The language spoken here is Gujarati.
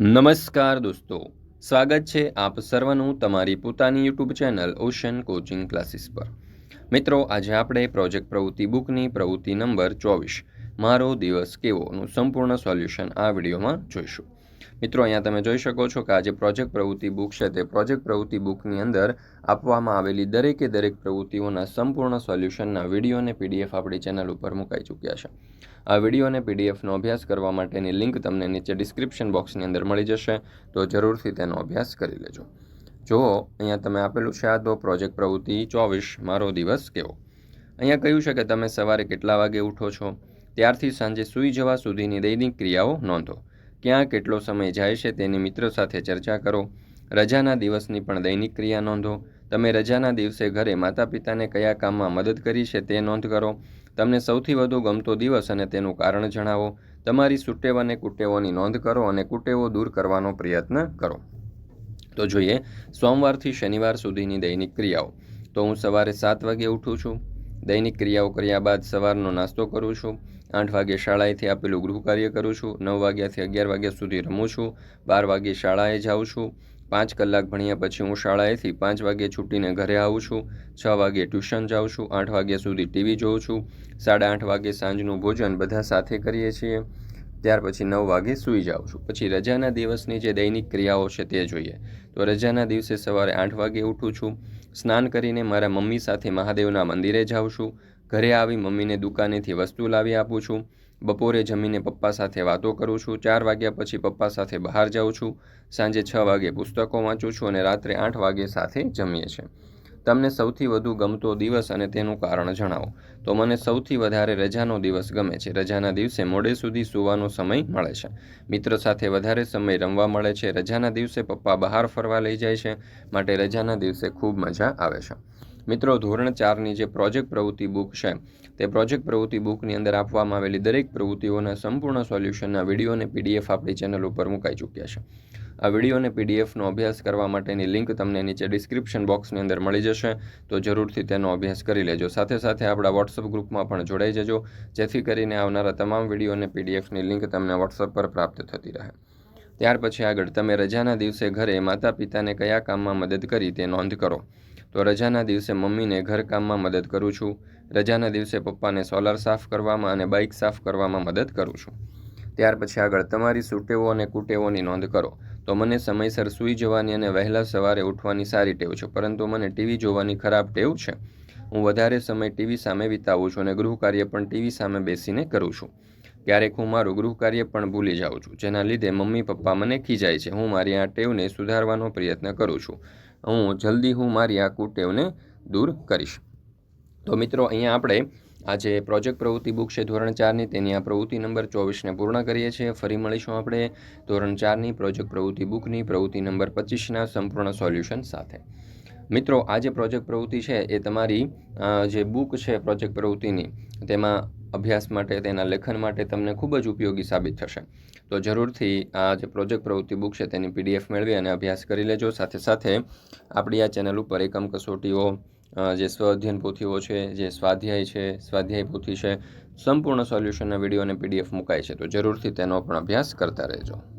નમસ્કાર દોસ્તો, સ્વાગત છે આપ સર્વનું તમારી પોતાની YouTube channel ocean coaching classes પર. મિત્રો, આજે આપણે પ્રોજેક્ટ પ્રવૃત્તિ બુકની પ્રવૃત્તિ નંબર ચોવીસ, મારો દિવસ કેવોનું સંપૂર્ણ સોલ્યુશન આ વિડીયોમાં જોઈશું. મિત્રો, અહીંયા તમે જોઈ શકો છો કે આ જે પ્રોજેક્ટ પ્રવૃત્તિ બુક છે, તે પ્રોજેક્ટ પ્રવૃત્તિ બુકની અંદર આપવામાં આવેલી દરેકે દરેક પ્રવૃત્તિઓના સંપૂર્ણ સોલ્યુશનના વીડિયો અને પીડીએફ આપણી ચેનલ ઉપર મુકાઈ ચૂક્યા છે. આ વીડિયો અને પીડીએફનો અભ્યાસ કરવા માટેની લિંક તમને નીચે ડિસ્ક્રિપ્શન બોક્સની અંદર મળી જશે, તો જરૂરથી તેનો અભ્યાસ કરી લેજો. જો અહીંયા તમે આપેલું છે આ તો પ્રોજેક્ટ પ્રવૃત્તિ ચોવીસ, મારો દિવસ કેવો? અહીંયા કહ્યું છે કે તમે સવારે કેટલા વાગે ઉઠો છો? ત્યારથી સાંજે સૂઈ જવા સુધીની દૈનિક ક્રિયાઓ નોંધો. ક્યાં કેટલો સમય જાય છે તેની મિત્ર સાથે ચર્ચા કરો. રજાના દિવસની પણ દૈનિક ક્રિયા નોંધો. તમે રજાના દિવસે ઘરે માતા પિતાને કયા કામમાં મદદ કરી છે તે નોંધ કરો. તમને સૌથી વધુ ગમતો દિવસ અને તેનું કારણ જણાવો. તમારી સુટેવ અને કુટેવોની નોંધ કરો અને કુટેવો દૂર કરવાનો પ્રયત્ન કરો. તો જોઈએ, સોમવારથી શનિવાર સુધીની દૈનિક ક્રિયાઓ. તો હું સવારે સાત વાગે ઉઠું છું. દૈનિક ક્રિયાઓ કર્યા બાદ સવારનો નાસ્તો કરું છું. આઠ વાગે શાળાએથી આપેલું ગૃહ કાર્ય કરું છું. નવ વાગ્યાથી અગિયાર વાગ્યા સુધી રમું છું. બાર વાગે શાળાએ જાઉં છું. પાંચ કલાક ભણ્યા પછી હું શાળાએથી પાંચ વાગે છૂટીને ઘરે આવું છું. છ વાગે ટ્યુશન જાઉં છું. આઠ વાગ્યા સુધી ટીવી જોઉં છું. સાડા આઠ વાગે સાંજનું ભોજન બધા સાથે કરીએ છીએ. ત્યાર પછી નવ વાગે સૂઈ જાઉં છું. પછી રજાના દિવસની જે દૈનિક ક્રિયાઓ છે તે જોઈએ. તો રજાના દિવસે સવારે આઠ વાગે ઉઠું છું. સ્નાન કરીને મારા મમ્મી સાથે મહાદેવના મંદિરે જાઉં છું. ઘરે આવી મમ્મીને દુકાનેથી વસ્તુ લાવી આપું છું. બપોરે જમીને પપ્પા સાથે વાતો કરું છું. ચાર વાગ્યા પછી પપ્પા સાથે બહાર જાઉં છું. સાંજે છ વાગે પુસ્તકો વાંચું છું અને રાત્રે આઠ વાગે સાથે જમીએ છીએ. તમને સૌથી વધુ ગમતો દિવસ અને તેનું કારણ જણાવો. તો મને સૌથી વધારે રજાનો દિવસ ગમે છે. રજાના દિવસે મોડે સુધી સૂવાનો સમય મળે છે. મિત્ર સાથે વધારે સમય રમવા મળે છે. રજાના દિવસે પપ્પા બહાર ફરવા લઈ જાય છે માટે રજાના દિવસે ખૂબ મજા આવે છે. મિત્રો, ધોરણ ચારની જે પ્રોજેક્ટ પ્રવૃત્તિ બુક છે, તે પ્રોજેક્ટ પ્રવૃત્તિ બુકની અંદર આપવામાં આવેલી દરેક પ્રવૃત્તિઓના સંપૂર્ણ સોલ્યુશનના વીડિયો અને પીડીએફ આપણી ચેનલ ઉપર મુકાઈ ચૂક્યા છે. આ વીડિયો અને પીડીએફનો અભ્યાસ કરવા માટેની લિંક તમને નીચે ડિસ્ક્રિપ્શન બોક્સની અંદર મળી જશે. તો જરૂરથી તેનો અભ્યાસ કરી લેજો. સાથે સાથે આપણા વોટ્સઅપ ગ્રુપમાં પણ જોડાઈ જજો. જેથી કરીને આવનારા તમામ વીડિયો અને પીડીએફની લિંક તમને વોટ્સઅપ પર પ્રાપ્ત થતી રહે. ત્યાર પછી આગળ તમે રજાના દિવસે ઘરે માતા પિતાને કયા કામમાં મદદ કરી તે નોંધ કરો. તો રજાના દિવસે મમ્મીને ઘરકામમાં મદદ કરું છું. રજાના દિવસે પપ્પાને સોલાર સાફ કરવામાં અને બાઇક સાફ કરવામાં મદદ કરું છું. ત્યાર પછી આગળ તમારી સુટેવો અને કુટેવોની નોંધ કરો. તો મને સમયસર સૂઈ જવાની અને વહેલા સવારે ઉઠવાની સારી ટેવ છે. પરંતુ મને ટીવી જોવાની ખરાબ ટેવ છે. હું વધારે સમય ટીવી સામે વિતાવું છું અને ગૃહકાર્ય પણ ટીવી સામે બેસીને કરું છું. ક્યારેક હું મારું ગૃહકાર્ય પણ ભૂલી જાઉં છું, જેના લીધે મમ્મી પપ્પા મને ખીજાય છે. હું મારી આ ટેવને સુધારવાનો પ્રયત્ન કરું છું. હું જલ્દી હું મારી આ કુટેવને દૂર કરીશ. તો મિત્રો, અહીંયા આપણે આ જે પ્રોજેક્ટ પ્રવૃત્તિ બુક છે ધોરણ ચારની, તેની આ પ્રવૃત્તિ નંબર ચોવીસને પૂર્ણ કરીએ છીએ. ફરી મળીશું આપણે ધોરણ ચારની પ્રોજેક્ટ પ્રવૃત્તિ બુકની પ્રવૃત્તિ નંબર પચીસના સંપૂર્ણ સોલ્યુશન સાથે. મિત્રો, આ જે પ્રોજેક્ટ પ્રવૃત્તિ છે, એ તમારી જે બુક છે પ્રોજેક્ટ પ્રવૃત્તિની, તેમાં અભ્યાસ માટે, તેના લેખન માટે તમને ખૂબ જ ઉપયોગી સાબિત થશે. તો જરૂરથી આ જે પ્રોજેક્ટ પ્રવૃત્તિ બુક છે, તેની પીડીએફ મેળવી અને અભ્યાસ કરી લેજો. સાથે સાથે આપણી આ ચેનલ ઉપર એકમ કસોટીઓ જે સ્વ અધ્યયન પોથીઓ છે, જે સ્વાધ્યાય છે, સ્વાધ્યાય પોથી છે, સંપૂર્ણ સોલ્યુશનના વીડિયો અને પીડીએફ મુકાય છે. તો જરૂરથી તેનો પણ અભ્યાસ કરતા રહેજો.